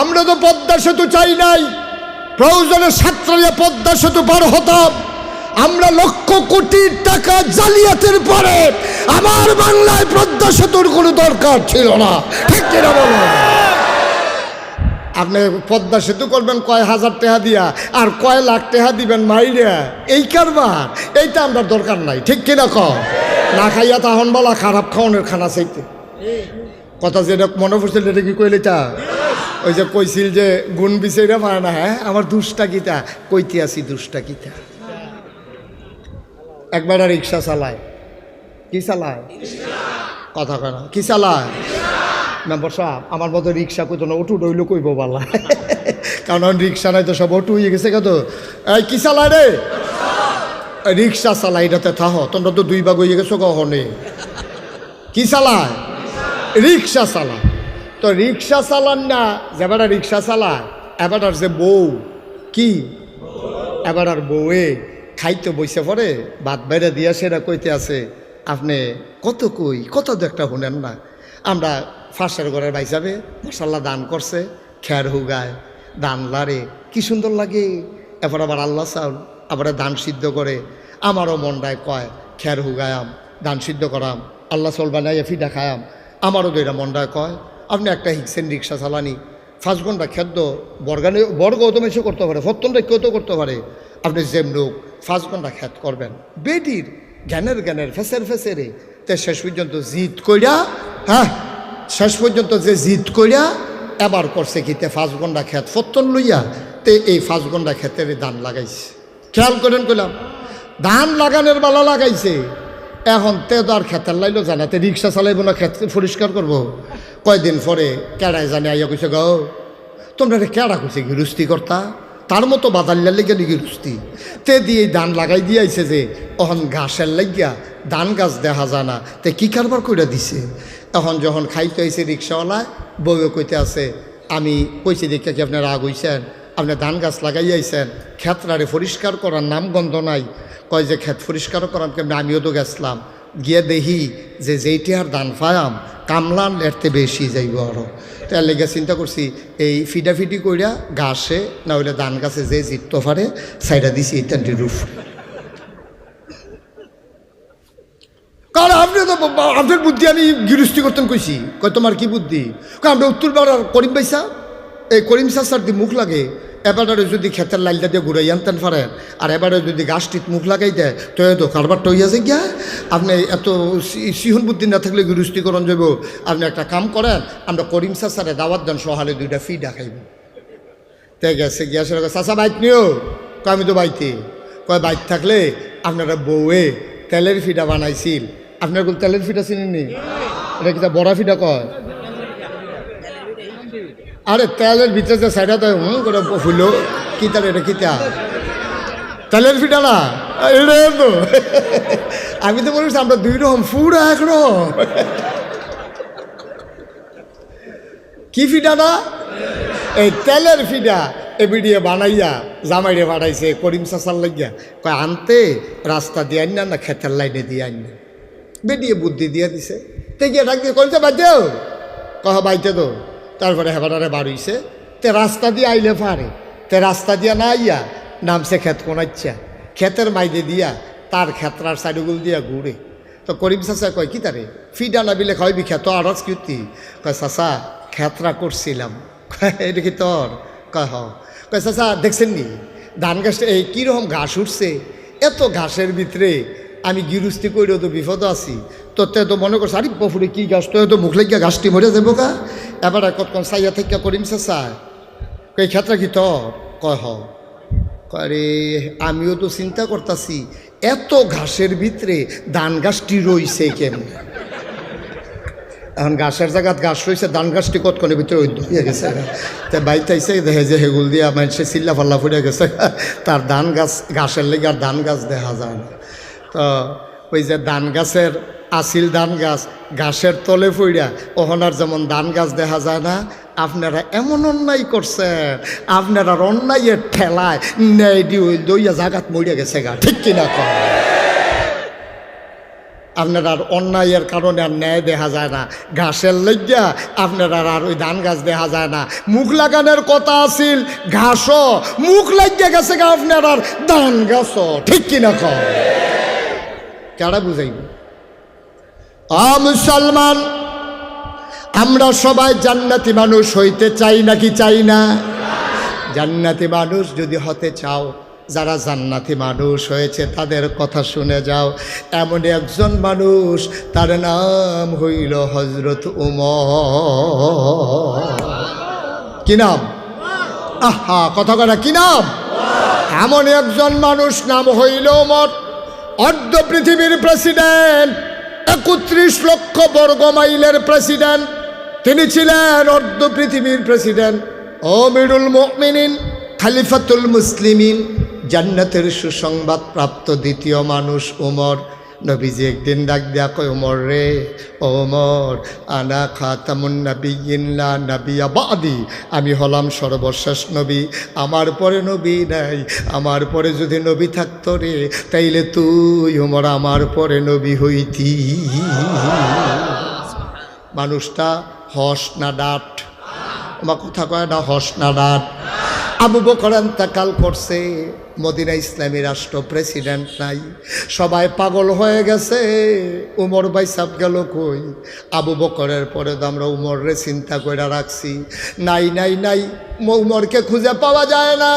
আমরা তো পদ্মা সেতু চাই নাই। প্রয়োজনে ছাত্রালিয়া পদ্মা সেতু পার হতাম। আমরা লক্ষ কোটি টাকা জালিয়াতের পরে আমার বাংলায় পদ্মা সেতুর কোনো দরকার ছিল না। ঠিক কিনা বলো? আপনি পদ্মা সেতু করবেন কয় হাজার টাকা দিয়া, আর কয় লাখ টাকা দিবেন মাইরা। এই কারবার, এইটা আমরা দরকার নাই। ঠিক কিনা কম না খাইয়া তাহন বলা খারাপ খাওয়ানোর খানা চাইতে। কথা যেটা মনে পড়ছিল এটা কি কইলে তা? ওই যে কইছিল যে গুণ বিচাইরা পারে না হ্যাঁ? আমার দুষ্টা কিতা কইতে আসি দুষ্টা গীতা একবার রিক্সা চালায়। কি চালায়? কথা কয় না। কি চালায়? মেম্বার সাহেব, আমার মতো রিক্সা কইতো না অটু ডইলো কইব বালা। কারণ রিক্সা নাই তো সব অটু হয়ে গেছে কত এই, কি চালায় রে? রিক্সা চালাই এটাতে থাহ, তোমরা তো দুই ভাগ হয়ে গেছো কখনে কি চালায়? রিক্সা চালা তো রিক্সা চালান না যেবারা রিক্সা চালায়, এবার যে বউ, কি? এবার আর বউয়ে খাইতে বইসে পড়ে ভাত বাইরে দিয়া সেটা কইতে আছে, আপনি কত কই, কত তো একটা শুনেন না। আমরা ফাঁসের ঘরের বাইসাবে মশাল্লা দান করছে, খের হুগায়, দান লারে, কি সুন্দর লাগে। এবার আবার আল্লাহ চাউল আবার দান সিদ্ধ করে। আমারও মনটায় কয়, খের হুগায়াম দান সিদ্ধ করাম। আল্লাহ চাউল বানাইয়া ফিডা খায়াম আমারও দইরা মনটায় কয়, আপনি একটা হিকসেন রিক্সা চালানি। পাঁচ ঘণ্টা খেদ্য বর্গানে, বর্গ তো মেশো করতে পারে সত্তরটা কেউ তো করতে পারে। আপনি যেম লোক, পাঁচ ঘণ্টা খ্যাত করবেন। বেটির জ্ঞানের জ্ঞানের ফেসের ফেসেরে তে শেষ পর্যন্ত জিদ কইরা হ্যাঁ শেষ পর্যন্ত যে জিদ কইরা এবার করছে কি তে পাঁচ ঘণ্টা খ্যাত ফত্তন লইয়া তে এই পাঁচ ঘণ্টা ক্ষেতের দান লাগাইছে। খেয়াল করেন কইলাম ধান লাগানোর বালা লাগাইছে। এখন তে তো আর খেতার লাইলো জানাতে রিক্সা চালাইব না খেত পরিষ্কার করব। কয়দিন পরে কেড়ায় জানে আইয়া কইছে, গো, তোমরা কেড়া কইছে গিরুস্তি কর্তা? তার মতো বাদাল্লার লেগে নি গিরুস্তি তে দিয়ে ধান লাগাই দিয়াইছে যে, অহন ঘাসের লাগিয়া ধান গাছ দেখা যায় না তে কি কারবার কইরা দিছে? এখন যখন খাইতে আইছে রিক্সাওয়ালায় বউয়ে কইতে আছে, আমি কইছি দেখে কি আপনার রাগ হইছেন? আপনি ধান গাছ লাগাই আইছেন ক্ষেত্রারে পরিষ্কার করার নাম গন্ধ নাই কয় যে ক্ষেত পরিষ্কার করার কেমনি? আমিও তো গেছিলাম। গিয়ে দেখি যে যেইটি আর দান পায়াম কামলান এরতে বেশি যাইব আরও তার লেগে চিন্তা করছি, এই ফিডাফিডি কইরা ঘাসে না হইলে ধান গাছে যে জিতত পারে সাইডা দিছি ইত্যাদি রুফ কারণ আপনি তো আপনার বুদ্ধি আমি গিরস্তি করতেন কইছি। কয়, তোমার কি বুদ্ধি? আমরা উত্তর পাড়ার করিম পাইসা এই করিম সার দিয়ে মুখ লাগে এবারে যদি ক্ষেতের লাইলটা দিয়ে ঘুরাই আনতেন পারেন, আর এবারে যদি গাছটিত মুখ লাগাই দেয়, তো এত কারবারটা হইয়া যায় গিয়া। আপনি এত সিহন বুদ্ধি না থাকলে গিরস্তিকরণ যাব আপনি একটা কাম করেন, আমরা করিম সারে দাওয়াত দেন, সহালে দুইটা ফি দেখাইব। তাই গেছে গিয়া সে চাষা বাইক নিও? কয়, আমি তো বাইতে। কয় বাইক থাকলে আপনারা বউয়ে তেলের ফিডা বানাইছিল। আপনার তেলের ফিডা চিনেননি? এটা কিতা বড়া ফিডা কয়? আরে তেলের ভিতরে যে সাইডা তো হুম করে ফুল। কিতা রে, এটা কিতা তেলের ফিডা না? এটা তো। আমি তো বলছি আমরা দুই রকম পুরা একরকম কি ফিডা না? এই তেলের ফিডা। এবিডিয়ে বানাইয়া জামাইরে বাড়াইছে করিম চাচার লাগিয়া। কয় আনতে রাস্তা দিয়ে আন না খেতের লাইনে দিয়ে আন না? বেডিয়ে বুদ্ধি দিয়ে দিছে। তে গিয়ে ডাক দিয়ে কইছে বাইতেও কহ বাইতে তো। তারপরে হেবারে বাড়িছে তে রাস্তা দিয়ে আইলে পারে তে রাস্তা দিয়া না আইয়া নামছে ক্ষেত কোনাচ্ছা ক্ষেতের মাইদে দিয়া। তার ক্ষেত্রার সাইডগুল দিয়া ঘুরে তো করিম চাচা কয়, কি তারে ফিডা না বিলে কয় বিখ্যাত আরজ কীর্তি কয়, চাচা খেতরা করছিলাম এটা কি তোর কয়, হ। কয়, চাচা, দেখছেন নি? ধান গাছটা এই কীরকম ঘাস উঠছে। এত ঘাসের ভিতরে আমি গিরুস্তি কইরেও তো বিপদ আছি। তো তে মনে করছে, আরে পফুরে কি গাছ? তো তো মুখ লাগিয়া গাছটি মরে যাব গা এবার কতক্ষণ সাইয়া থেকে করিম চাচা কই ক্ষেত্রা কি তোর কয় হ। আরে আমিও তো চিন্তা করতেছি, এত ঘাসের ভিতরে ধান গাছটি রইছে কেমন? এখন ঘাসের জায়গাত ঘাস রয়েছে ধান গাছটি কতক্ষণের ভিতরে হয়ে গেছে? তা বাইতে আইসে দেখে যে হেগুল দিয়া মানুষে চিল্লা ফাল্লা ফুটে গেছে। তার ধান গাছ ঘাসের লেগে আর ধান গাছ দেখা যায় না। তো ওই যে ধান গাছের আসিল ধান গাছ, ঘাসের তলে ফুইরা ওহনার যেমন ধান গাছ দেখা যায় না, আপনারা এমন অন্যায় করছেন, আপনারা অন্যায়ের ঠেলায় ন্যায় দি ওই দইয়া জাগাত মরিয়া গেছে গা, ঠিক কিনা কর আপনার আর অন্যায়ের কারণে আর ন্যায় দেখা যায় না, ঘাসের লজ্জা আপনার আর আর ওই ধান গাছ দেখা যায় না, মুখ লাগানোর কথা আছিল ঘাসও মুখ লাগিয়ে গেছে গা আপনার আর ধান গাছও, ঠিক কিনা কর কেডা বুঝাইব? আ মুসলমান, আমরা সবাই জান্নাতি মানুষ হইতে চাই নাকি চাই না? জান্নাতি মানুষ যদি হতে চাও, যারা জান্নাতি মানুষ হয়েছে তাদের কথা শুনে যাও। এমন একজন মানুষ, তার নাম হইল হজরত উম কি নাম? আহা, কথা কথা কি নাম? এমন একজন মানুষ নাম হইল উমর। অর্ধ পৃথিবীর প্রেসিডেন্ট একত্রিশ লক্ষ বর্গ মাইলের প্রেসিডেন্ট তিনি ছিলেন অর্ধ পৃথিবীর প্রেসিডেন্ট অমিরুল মকমিনিন খালিফাতুল মুসলিমিন, জান্নাতের সুসংবাদ প্রাপ্ত দ্বিতীয় মানুষ উমর। নবীজি একদিন ডাক দেয়া কয় উমর রে ওমর, আনা খাতামুন নবিয়িল্লা নবী আবাদি আমি হলাম সর্বশেষ নবী। আমার পরে নবী নাই, আমার পরে যদি নবী থাকতো রে, তাইলে তুই উমর আমার পরে নবী হইতি। মানুষটা হস না ডাট? আমার কথা কয় না হস না ডাট? আবু বকর এন্তাকাল করছে। মদিনা ইসলামী রাষ্ট্র প্রেসিডেন্ট নাই। সবাই পাগল হয়ে গেছে। উমর ভাই সাপ গেল কই? আবু বকরের পরে তো আমরা উমর রে চিন্তা করে রাখছি। নাই নাই নাই, উমরকে খুঁজে পাওয়া যায় না।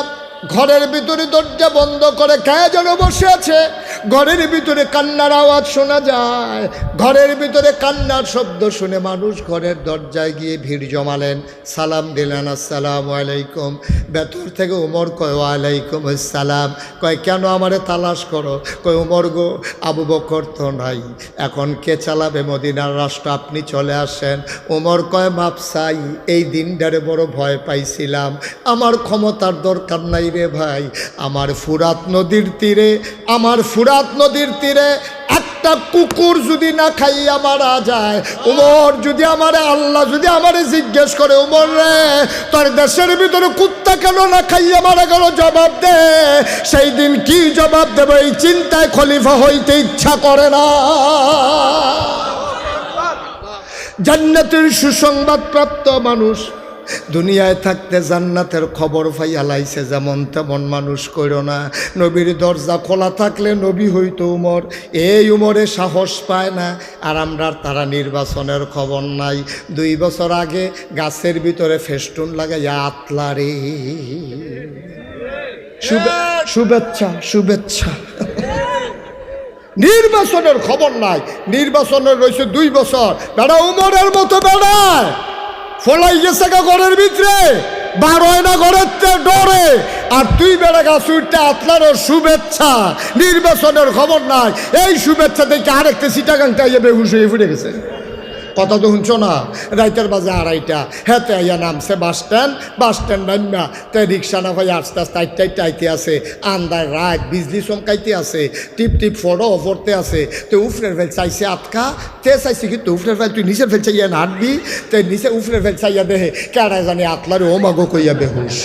ঘরের ভিতরে দরজা বন্ধ করে কে যেন বসে আছে। ঘরের ভিতরে কান্নার আওয়াজ শোনা যায়। ঘরের ভিতরে কান্নার শব্দ শুনে মানুষ ঘরের দরজায় গিয়ে ভিড় জমালেন। সালাম দিলেন, আসসালাম আলাইকুম। ভেতর থেকে উমর কয়, ওয়ালাইকুম আসসালাম। কয়, কেন আমারে তালাশ করো? কয়, উমর গো, আবু বকর তো নাই। এখন কে চালাবে মদিনার রাষ্ট্র আপনি চলে আসেন। উমর কয় মাপসাই এই দিনটারে বড় ভয় পাইছিলাম। আমার ক্ষমতার দরকার নাই রে ভাই। আমার ফুরাত নদীর তীরে, আমার ফুরাত নদীর তীরে একটা কুকুর যদি না খাইয়া মারা যায়, উমর যদি আমার, আল্লাহ যদি আমারে জিজ্ঞেস করে, উমর রে, তোর দেশের ভিতরে কুত্তা কেন না খাইয়া মারা গেল? জবাব দে। সেই দিন কি জবাব দেবে? এই চিন্তায় খলিফা হইতে ইচ্ছা করে না। জান্নাতের সুসংবাদ প্রাপ্ত মানুষ দুনিয়ায় থাকতে জান্নাতের খবর পাইয়া লাইছে যেমন তেমন মানুষ কইর না। নবীর দরজা খোলা থাকলে নবী হইতো উমর। এই উমরে সাহস পায় না, আর আমরা তারা নির্বাচনের খবর নাই। দুই বছর আগে গাছের ভিতরে ফেস্টুন লাগাইয়া আতলারে শুভে- শুভেচ্ছা শুভেচ্ছা। নির্বাচনের খবর নাই। নির্বাচনের রয়েছে দুই বছর। বেড়া উমরের মতো বেড়ায়। ফলাই গেছে ঘরের ভিতরে। বার হয় না ঘরের ডরে। আর তুই বেড়া গা সুইটটা আপনার শুভেচ্ছা। নির্বাচনের খবর নাই। এই শুভেচ্ছা দেখে আরেকটা সিটাগাংটা ইয়ে বেহুশ হয়ে ফুটে গেছে। কথা তো শুনছো না? রাইতের বাজে আড়াইটা। হেতে আইয়া নামছে বাস স্ট্যান্ড। বাস স্ট্যান্ড নামা তাই রিক্সা না ভাই আস্তে আস্তে আইতে আইতে আছে আন্দার রাত বিজলি চমকাইতে আছে, টিপ টিপ ফটো পড়তে আছে। তো উফরের ফেল চাইছে আটকা, তে চাইছে কি তো উফরের ফেল, তুই নিচের ফেল চাইয়া নাটবি তে নিচে উফরের ফেল চাইয়া দেহে কেড়ায় জানি আতলারে ও মাগো কইয়া বেহুশ।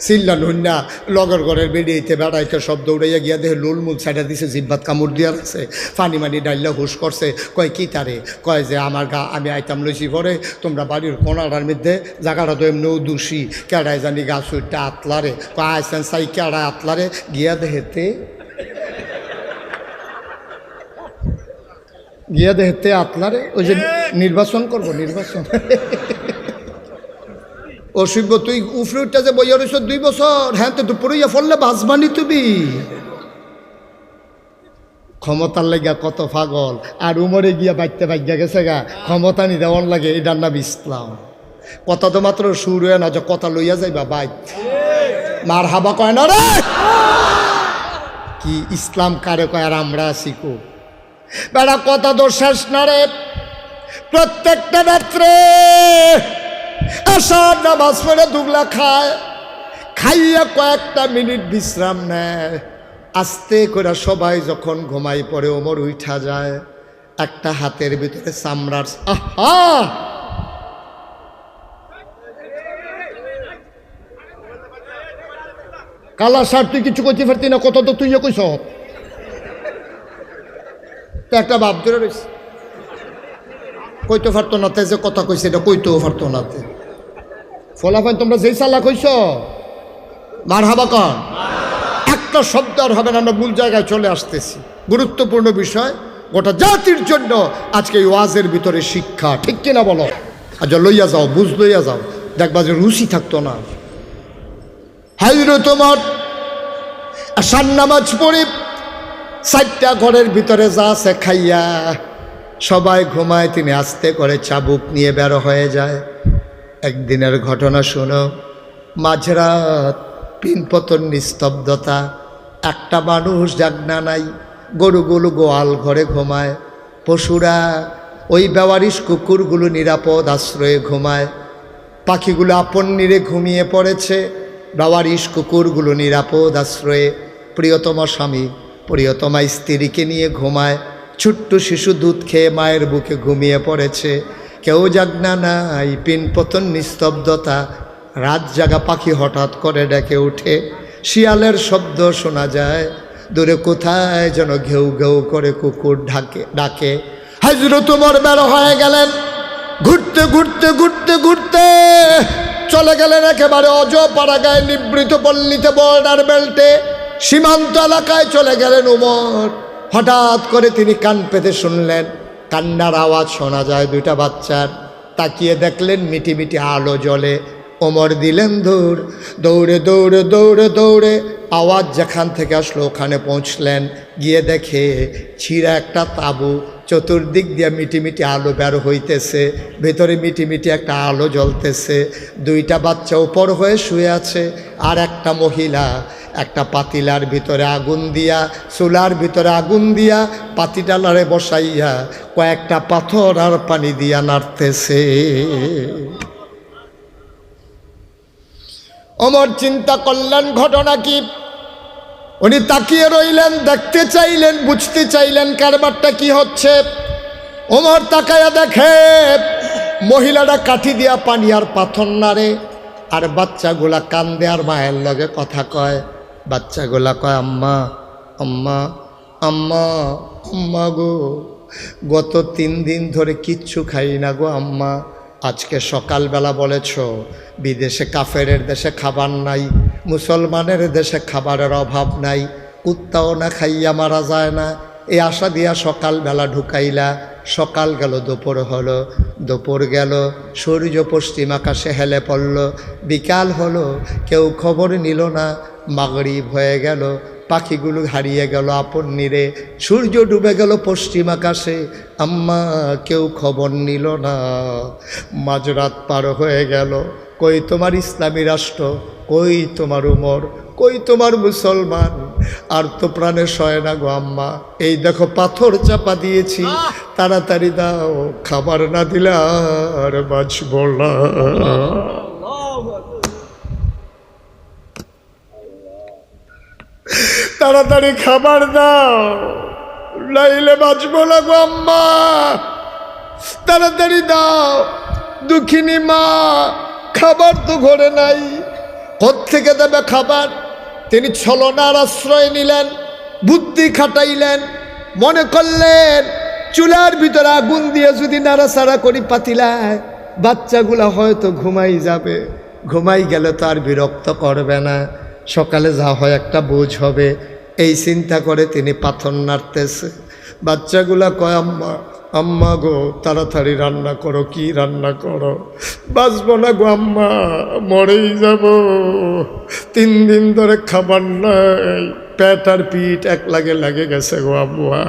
চিল্লা নুন্না লগর ঘরের বেরিয়েতে বেড়াইতে সব দৌড়াইয়া গিয়া দেহে লুলমুল ছাইটা দিছে জিব্বাত কামড় দিয়া রাখছে ফানি মানি ডাইল্লা হুশ করছে কয় কি তারে? কয় যে আমার গা আমি আইতাম লইছি পরে তোমরা বাড়ির কোনাটার মধ্যে জায়গাটা তো এমনিও দোষী কেড়ায় জানি গা সুইটটা আতলারে কয় আইসেন সাই কেড়ায় আতলারে গিয়া দেহেতে গিয়া দেহেতে আতলারে ওই যে নির্বাচন করব নির্বাচন। অসুখ তুই উফরে উঠতে যে বইয়া রয়েছ দুই বছর হ্যাঁ তো দুপুরে ফললে বাজবানি তুমি। ক্ষমতার লাগিয়া কত পাগল, আর উমরে গিয়া বাইতে বাইয়া গেছে গা, ক্ষমতা নি দেওয়ার লাগে এটার নাম ইসলাম কথা তো মাত্র সুর হয়ে না, যে কথা লইয়া যাইবা বাইত মার হাবা কয় না রে? কি ইসলাম কারে কয়, আর আমরা কো? বেড়া কথা তো শেষ না রে। প্রত্যেকটা রাত্রে আসার নামাজ পড়ে দুগলা খায়, খাইয়া কয়েকটা মিনিট বিশ্রাম নেয়। আস্তে করে সবাই যখন ঘুমাই পড়ে, ওমর উঠা যায়, একটা হাতের ভিতরে চামড়ার আহা! কালা সার, তুই কিছু করতে পারতি না, কত তো তুইও কইস একটা বাপ ধরে রয়েছে কইতে পারতো না তে যে কথা কইছে, এটা কইতেও পারতো না তে। ফলাফল তোমরা যেই সাল্লা কইছ? মার হাবা কন একটা শব্দ আর হবে না, আমরা মূল জায়গায় চলে আসতেছি। গুরুত্বপূর্ণ বিষয়, গোটা জাতির জন্য আজকে এই ওয়াজের ভিতরে শিক্ষা, ঠিক কিনা বলো? আচ্ছা লইয়া যাও, বুঝ লইয়া যাও। দেখবা যে রুচি থাকতো না। হাইরো তোমার, আসার নামাজ পড়ি, চারটা ঘরের ভিতরে যা আছে খাইয়া, সবাই ঘুমায়, তিনি আস্তে করে চাবুক নিয়ে বেরো হয়ে যায়। একদিনের ঘটনা শোনো। মাঝরাত পিনপতন নিস্তব্ধতা। একটা মানুষ জাগনা নাই গরুগুলো গোয়াল ঘরে ঘুমায়। পশুরা ওই বেওয়ারিশ কুকুরগুলো নিরাপদ আশ্রয়ে ঘুমায়। পাখিগুলো আপন নিরে ঘুমিয়ে পড়েছে। বাবারিশ কুকুরগুলো নিরাপদ আশ্রয়ে প্রিয়তম স্বামী, প্রিয়তমা স্ত্রীকে নিয়ে ঘুমায়। ছোট্ট শিশু দুধ খেয়ে মায়ের বুকে ঘুমিয়ে পড়েছে। কেউ জাগনা নাই, পিনপতন নিস্তব্ধতা। রাত জাগা পাখি হঠাৎ করে ডেকে উঠে, শিয়ালের শব্দ শোনা যায়। দূরে কোথায় যেন ঘেউ ঘেউ করে কুকুর ঢাকে ডাকে, হাজর, তোমার বেরো হয়ে গেলেন। ঘুরতে ঘুরতে ঘুরতে ঘুরতে চলে গেলেন একেবারে অজপাড়া গায়ে নিবৃত পল্লীতে বর্ডার বেল্টে। সীমান্ত এলাকায় চলে গেলেন উমর। হঠাৎ করে তিনি কান পেতে শুনলেন। কান্নার আওয়াজ শোনা যায় দুইটা বাচ্চার। তাকিয়ে দেখলেন মিটি মিটি আলো জ্বলে। ওমর দিলেন দৌড় দৌড়ে দৌড়ে দৌড়ে দৌড়ে আওয়াজ যেখান থেকে আসলো ওখানে পৌঁছলেন। গিয়ে দেখে ছিঁড়া একটা তাবু চতুর্দিক দিয়ে মিটিমিটি আলো বের হইতেছে। ভেতরে মিটিমিটি একটা আলো জ্বলতেছে। দুইটা বাচ্চা উপর হয়ে শুয়ে আছে আর একটা মহিলা। একটা পাতিলার ভিতরে আগুন দিয়া, চুলার ভিতরে আগুন দিয়া পাতিটালারে বসাইয়া কয়েকটা পাথর আর পানি দিয়া নাড়তেছে। অমর চিন্তা করলেন, ঘটনা কি? উনি তাকিয়ে রইলেন, দেখতে চাইলেন, বুঝতে চাইলেন কারবারটা কি হচ্ছে। ওমর তাকায়া দেখে, মহিলাটা কাঠি দিয়া পানি আর পাথর নাড়ে, আর বাচ্চাগুলা কান্দে আর মায়ের লগে কথা কয়। বাচ্চাগুলা কয়, আম্মা আম্মা আম্মা আম্মা গো, গত তিন দিন ধরে কিচ্ছু খাই না গো, আম্মা। আজকে সকালবেলা বলেছ, বিদেশে কাফেরের দেশে খাবার নাই, মুসলমানের দেশে খাবারের অভাব নাই, কুত্তাও না খাইয়া মারা যায় না। এই আশা দিয়া সকালবেলা ঢুকাইলা, সকাল গেল, দুপুর হলো, দুপুর গেল, সূর্য পশ্চিম আকাশে হেলে পড়ল, বিকাল হলো, কেউ খবর নিল না, মাগরিব হয়ে গেল পাখিগুলো হারিয়ে গেল আপন নিরে, সূর্য ডুবে গেল পশ্চিম আকাশে। আম্মা, কেউ খবর নিল না। মাঝরাত পার হয়ে গেল। কই তোমার ইসলামী রাষ্ট্র? কই তোমার উমর? কই তোমার মুসলমান? আর তো প্রাণে সয় না গো আম্মা। এই দেখো, পাথর চাপা দিয়েছি। তাড়াতাড়ি দাও, খাবার না দিলে আর বাঁচব না। তাড়াতাড়ি খাবার দাও। লাইলে বাঁচব না গো আম্মা। তাড়াতাড়ি দাও। দুঃখিনী মা, খাবার তো ঘরে নাই। থেকে দেবে খাবার? তিনি ছলনার আশ্রয় নিলেন, বুদ্ধি খাটাইলেন, মনে করলেন, চুলার ভিতরে আগুন দিয়ে যদি নাড়াচাড়া করি পাতিলায়, বাচ্চাগুলা হয়তো ঘুমাই যাবে। ঘুমাই গেলে তো আর বিরক্ত করবে না। সকালে যা হয় একটা বোঝ হবে। এই চিন্তা করে তিনি পাথর নাড়তেছে। বাচ্চাগুলা কয়, আম্মা আম্মা গো, তাড়াতাড়ি রান্না করো, কি রান্না করো? বাঁচবো না গো আম্মা, মরেই যাব। তিন দিন ধরে খাবার নাই। পেট আর পিঠ এক লাগে লাগে গেছে গো আম্মা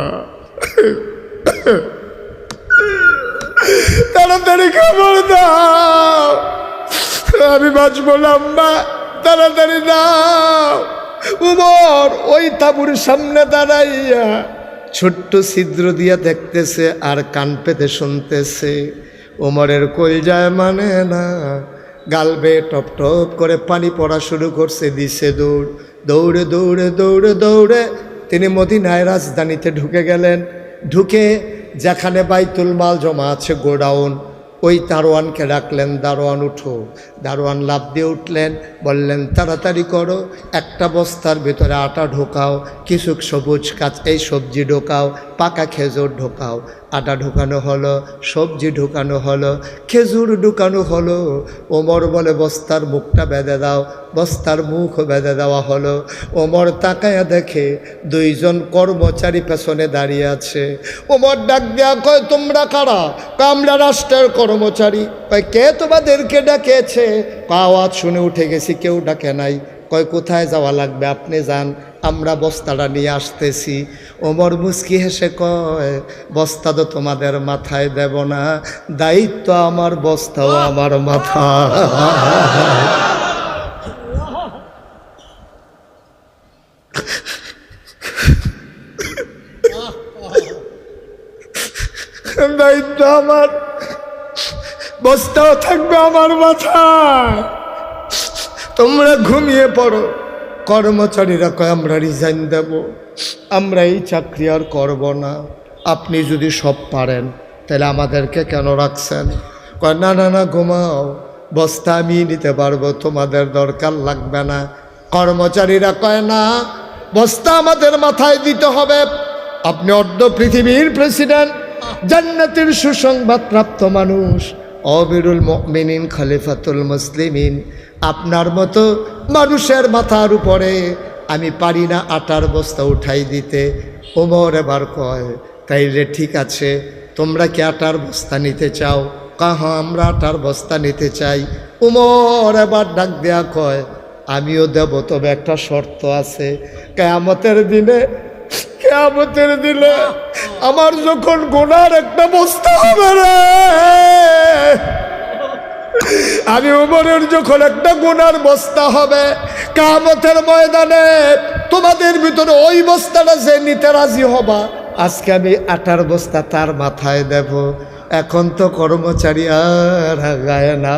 তাড়াতাড়ি খাবার দাও। আমি বাঁচবো না আম্মা। তাড়াতাড়ি দাও। উমর ওই তাবুর সামনে দাঁড়াইয়া ছোট্ট ছিদ্র দিয়া দেখতেছে আর কান পেতে শুনতেছে। ওমরের কই যায় মানে না। গালবে টপ টপ করে পানি পড়া শুরু করছে, দিছে দৌড়। দৌড়ে দৌড়ে দৌড়ে দৌড়ে তিনি মদিনায় রাজধানীতে ঢুকে গেলেন। ঢুকে যেখানে বাইতুল মাল জমা আছে, গোডাউন। ওই দারোয়ানকে ডাকলেন, দারোয়ান, উঠো। দারোয়ান লাভ দিয়ে উঠলেন, বললেন, তাড়াতাড়ি করো, একটা বস্তার ভেতরে আটা ঢোকাও, কিছু সবুজ কাজ এই সবজি ঢোকাও। পাকা খেজুর ঢোকাও আটা ঢোকানো হলো সবজি ঢোকানো হলো খেজুর ঢুকানো হলো। ওমর বলে বস্তার মুখটা বেঁধে দাও বস্তার মুখ বেঁধে দেওয়া হলো। ওমর তাকায়া দেখে দুইজন কর্মচারী পেছনে দাঁড়িয়ে আছে। ওমর ডাক দেয়া কয় তোমরা কারা? কয়, আমরা রাষ্ট্রের কর্মচারী। কয় কে তোমাদেরকে ডাকেছে? আওয়াজ শুনে উঠে গেছি কেউ ডাকে নাই। কয় কোথায় যাওয়া লাগবে? আপনি যান। আমরা বস্তাটা নিয়ে আসতেছি। ওমর মুসকি হেসে কয়, বস্তা তো তোমাদের মাথায় দেব না, দায়িত্ব আমার, বস্তাও আমার মাথা। দায়িত্ব আমার, বস্তাও থাকবে আমার মাথায়। তোমরা ঘুমিয়ে পড়ো। কর্মচারীরা কয়, আমরা রিজাইন দেব। আমরা এই চাকরি আর করব না। আপনি যদি সব পারেন, তাহলে আমাদেরকে কেন রাখছেন? কয়, না না না, ঘুমাও। বস্তা আমি নিতে পারব, তোমাদের দরকার লাগবে না। কর্মচারীরা কয়, না, বস্তা আমাদের মাথায় দিতে হবে। আপনি অর্ধ পৃথিবীর প্রেসিডেন্ট জান্নাতের সুসংবাদ প্রাপ্ত মানুষ। অবিরুল মিনিন খলিফাতুল মুসলিমিন আপনার মতো মানুষের মাথার উপরে আমি পারি না আটার বস্তা উঠাই দিতে। ওমর এবার কয়, তাইলে ঠিক আছে, তোমরা কি আটার বস্তা নিতে চাও? কাহ, আমরা আটার বস্তা নিতে চাই। উমর এবার ডাক দেয়া কয়, আমিও দেব, তবে একটা শর্ত আছে। কেয়ামতের দিনে কেয়ামতের দিনে আমার যখন গোনার একটা বস্তা হবে রে আমি উমরের যখন একটা গুনার বস্তা হবে কামতের ময়দানে তোমাদের ভিতরে ওই বস্তাটা যে নিতে রাজি হবা, আজকে আমি আটার বস্তা তার মাথায় দেব। এখন তো কর্মচারী আর গায় না।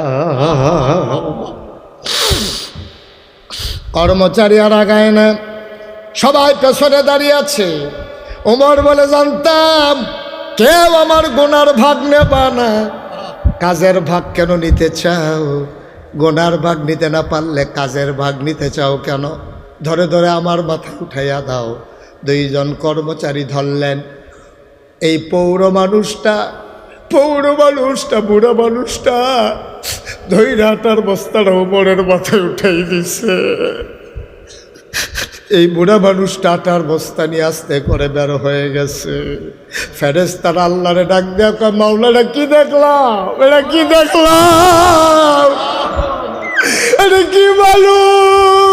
কর্মচারী আর আগায় না। সবাই পেছনে দাঁড়িয়ে আছে। ওমর বলে, জানতাম কেউ আমার গোনার ভাগ নেবা না। কাজের ভাগ কেন নিতে চাও? গোনার ভাগ নিতে না পারলে কাজের ভাগ নিতে চাও কেন? ধরে ধরে আমার মাথা উঠাইয়া দাও। দুইজন কর্মচারী ধরলেন। এই পৌর মানুষটা পৌর মানুষটা, বুড়া মানুষটা ধৈরাটার বস্তাটা ওপরের মাথায় উঠাই দিছে। এই বুড়া মানুষ টাটার বস্তা নিয়ে আসতে করে বের হয়ে গেছে। ফেরেস তার আল্লাহরে ডাক দেওয়া কয় কি দেখলাম? এটা কি দেখলাম? এটা কি মানুষ?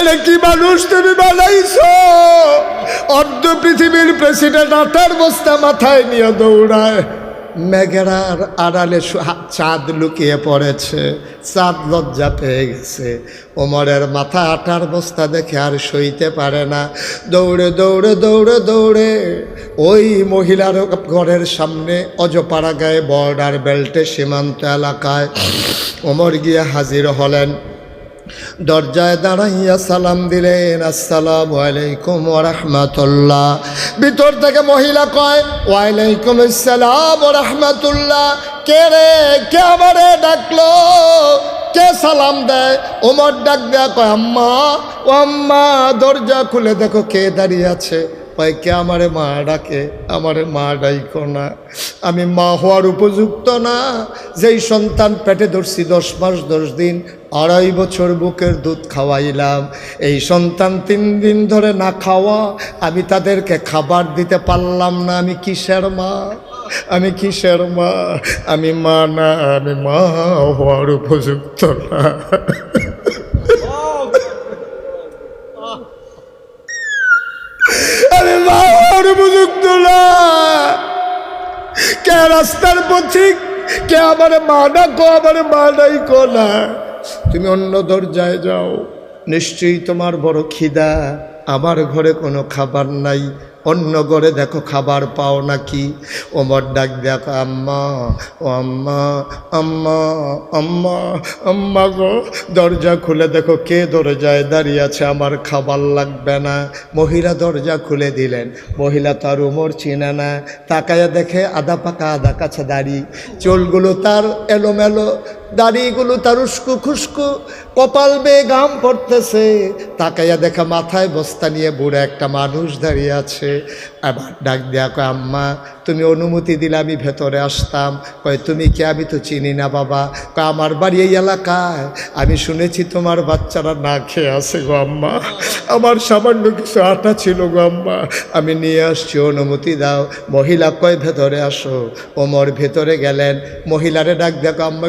এটা কি মানুষ তুমি বানাইছো? অর্ধ পৃথিবীর প্রেসিডেন্ট আটার বস্তা মাথায় নিয়ে দৌড়ায়। মেঘেরার আড়ালে চাঁদ লুকিয়ে পড়েছে। চাঁদ লজ্জা পেয়ে গেছে। ওমরের মাথা আটার বস্তা দেখে আর সইতে পারে না। দৌড়ে দৌড়ে দৌড়ে দৌড়ে ওই মহিলার ঘরের সামনে অজপাড়া গায়ে বর্ডার বেল্টে সীমান্ত এলাকায় ওমর গিয়ে হাজির হলেন। দরজায় দাঁড়াইয়া সালাম দিলেন, আসসালামু আলাইকুম রাহমাতুল্লাহ। ভিতর থেকে মহিলা কয়, ওয়ালাইকুম আসসালাম রাহমাতুল্লাহ। কে রে? কে আমারে ডাকলো? কে সালাম দেয়? ওমর ডাক দেয়া কয়, আম্মা, ও আম্মা, দরজা খুলে দেখো কে দাঁড়িয়ে আছে। কয়, কে আমারে মা ডাকে? আমারে মা ডাইকো না। আমি মা হওয়ার উপযুক্ত না। যেই সন্তান পেটে ধরছি দশ মাস, দশ দিন আড়াই বছর বুকের দুধ খাওয়াইলাম। এই সন্তান তিন দিন ধরে না খাওয়া, আমি তাদেরকে খাবার দিতে পারলাম না। আমি কিসের মা? আমি কিসের মা? আমি মা না, আমি মা হওয়ার উপযুক্ত না। আমি মা হওয়ার উপযুক্ত না। কে রাস্তার পথিক? কে আমার মা ডাকো আমার মা ডাইকো না? তুমি অন্য দরজায় যাও। নিশ্চয়ই তোমার বড় খিদা। আমার ঘরে কোনো খাবার নাই। অন্য ঘরে দেখো খাবার পাও নাকি? ওমর ডাক দেখো আম্মা, ও আম্মা আম্মা আম্মা আম্মা গো, দরজা খুলে দেখো কে দরজায় দাঁড়িয়ে আছে। আমার খাবার লাগবে না। মহিলা দরজা খুলে দিলেন। মহিলা তার উমর চিনে না। তাকায়া দেখে আদা পাকা আদা কাছে দাড়ি চুলগুলো তার এলোমেলো দাড়িগুলো তার উস্কু খুস্কু কপাল বেয়ে গাম পড়তেছে। তাকাইয়া দেখা মাথায় বস্তা নিয়ে বুড়ো একটা মানুষ দাঁড়িয়ে আছে। আবার ডাক দেয়া কয়, আম্মা, তুমি অনুমতি দিলে আমি ভেতরে আসতাম। কয়, তুমি কি আমি তো চিনি না বাবা? কয়, আমার বাড়ি এই এলাকায়। আমি শুনেছি তোমার বাচ্চারা না খেয়ে আছে গো আম্মা। আমার সামান্য কিছু আটা ছিল গো আম্মা। আমি নিয়ে আসছি, অনুমতি দাও। মহিলা কয়, ভেতরে আসো। ওমর ভেতরে গেলেন। মহিলারে ডাক দেখো আম্মা